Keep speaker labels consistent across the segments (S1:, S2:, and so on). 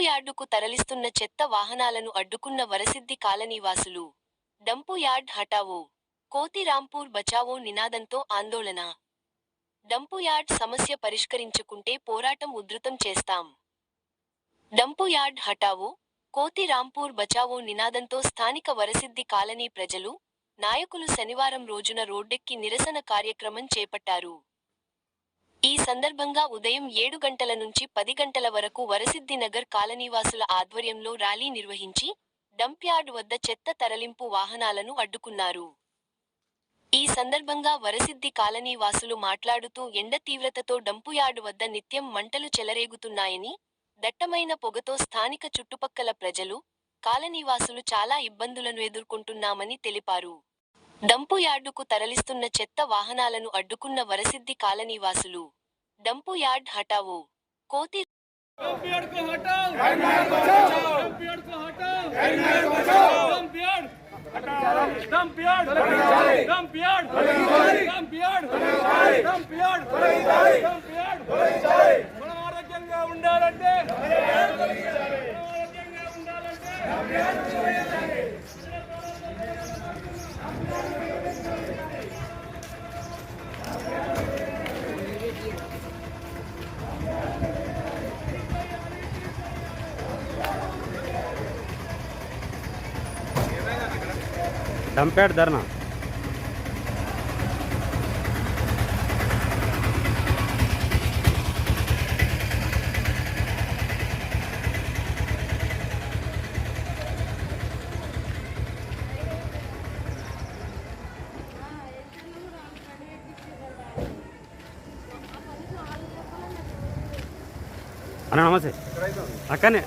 S1: Dump యార్డుకు తరలిస్తున్న చెత్త వాహనాలను అడ్డుకున్న వరసిద్ధి కాలనీవాసులు. డంపు యార్డ్ హటావో కోతి రాంపూర్ బచావో నినాదంతో ఆందోళన. డంపు యార్డ్ సమస్య పరిష్కరించుకుంటే పోరాటం ఉధృతం చేస్తాం. డంపు యార్డ్ హటావో కోతి రాంపూర్ బచావో నినాదంతో స్థానిక వరసిద్ధి కాలనీ ప్రజలు నాయకులు శనివారం రోజున రోడ్డెక్కి నిరసన కార్యక్రమం చేపట్టారు. ఈ సందర్భంగా ఉదయం ఏడు గంటల నుంచి పది గంటల వరకు వరసిద్దినగర్ కాలనీవాసుల ఆధ్వర్యంలో ర్యాలీ నిర్వహించి డంప్ యార్డ్ వద్ద చెత్త తరలింపు వాహనాలను అడ్డుకున్నారు. ఈ సందర్భంగా వరసిద్ది కాలనీ వాసులు మాట్లాడుతూ ఎండ తీవ్రతతో డంపుయార్డు వద్ద నిత్యం మంటలు చెలరేగుతున్నాయని దట్టమైన పొగతో స్థానిక చుట్టుపక్కల ప్రజలు కాలనీవాసులు చాలా ఇబ్బందులను ఎదుర్కొంటున్నామని తెలిపారు. డంపు యార్డుకు తరలిస్తున్న చెత్త వాహనాలను అడ్డుకున్న వరసిద్ధి కాలనీవాసులు. డంపు యార్డ్ హటావో కోతి
S2: ఉండాలంటే ఉండాలంటే
S3: డంపేట్ ధర్నా. అన్న నమస్తే. అక్కనే.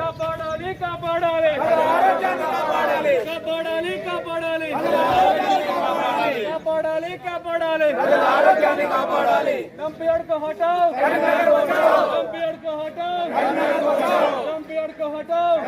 S2: కాపాడాలి. కాపాడాలి కాపాడాలి. కాపాడాలి. కాపాడాలి. కాపాడాలి కాపాడాలి కాపాడాలి. ఆరోగ్యాన్ని కాపాడాలి. కంపేడ్ కో హటావ్ కంపేడ్ కో హటావ్ కంపేడ్ కో హటావ్ కంపేడ్ కో హటావ్